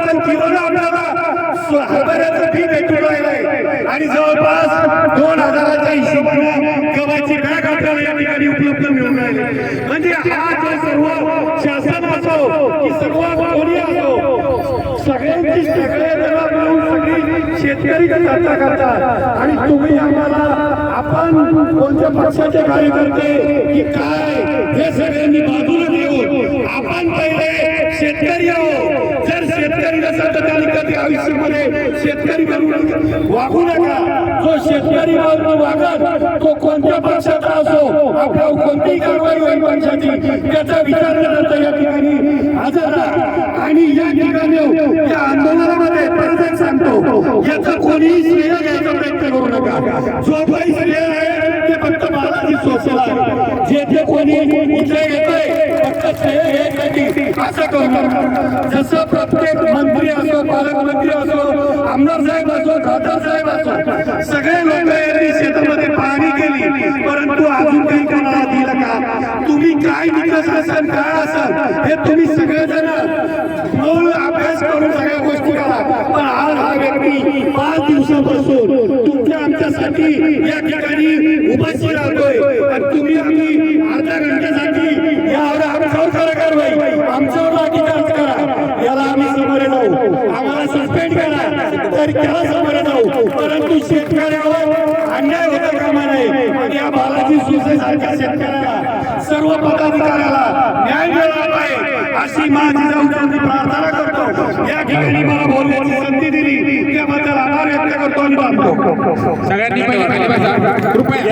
रुपये किलोला आपल्याला हरभऱ्याचं बी भेटून राहिलंय आणि जवळपास दोन हजाराच्या हिशोबाने गव्हाची बॅग आपल्याला या ठिकाणी उपलब्ध मिळून राहिले. म्हणजे हा जो सर्व शासन असो की सर्व कोणी असो सगळ्यांची सगळे जण मिळून सगळी शेतकरी चर्चा करतात आणि तुम्ही आम्हाला आपण कोणत्या पक्षाचे कार्यकर्ते की काय हे सगळ्यांनी बाजूला देऊन आपण पहिले शेतकरी आहोत. शेतकरी नसेल तर त्यांनी कधी आयुष्यामध्ये शेतकरी म्हणून वागू नका. जो शेतकरी बनून वागत तो कोणत्या पक्षाचा असो आपल्या कोणतीही कारवाई होईल पक्षाची. त्याचा विचार न करता या ठिकाणी हजर आणि या ठिकाणी या आंदोलनामध्ये परत एक सांगतो याचा कोणीही श्रेय घ्यायचा प्रयत्न करू नका. जो काही श्रेय आहे ते फक्त बालाजी सोसेल आहे. जे जे कोणी इथे येतंय फक्त श्रेय घ्यायसाठी असं करू नका. जसं प्रत्येक पालकमंत्री असो आमदार साहेब असो खासदार साहेब असो सगळे लोक यांनी शेतामध्ये पाहणी केली परंतु अजून काही कोणाला दिलं का? तुम्ही काय विकास असाल काय असाल हे तुम्ही सगळेजण अभ्यास करून सगळ्या गोष्टी करा. पण आज हा व्यक्ती पाच दिवसापासून तुमच्या आमच्यासाठी या ठिकाणी उपाशी राहतोय. आणि तुम्ही आम्ही अर्ध्या घंट्यासाठी यावर आमच्यावर करा कारवाई आमच्यावर लाठीचार्ज करा. याला आम्ही समोर जाऊ आम्हाला सस्पेंड करा त्याला समोर जाऊ. परंतु शेतकऱ्यावर अन्याय होता कामा नये. आणि या बालाजी सुसे सारख्या शेतकऱ्याला सर्व पदाधिकाऱ्याला न्याय मिळाला पाहिजे अशी माझी जाऊन प्रार्थना करतो. या ठिकाणी मला बोलण्याची संधी दिली. त्याबद्दल आभार व्यक्त करतो आणि बांधतो. सगळ्यांनी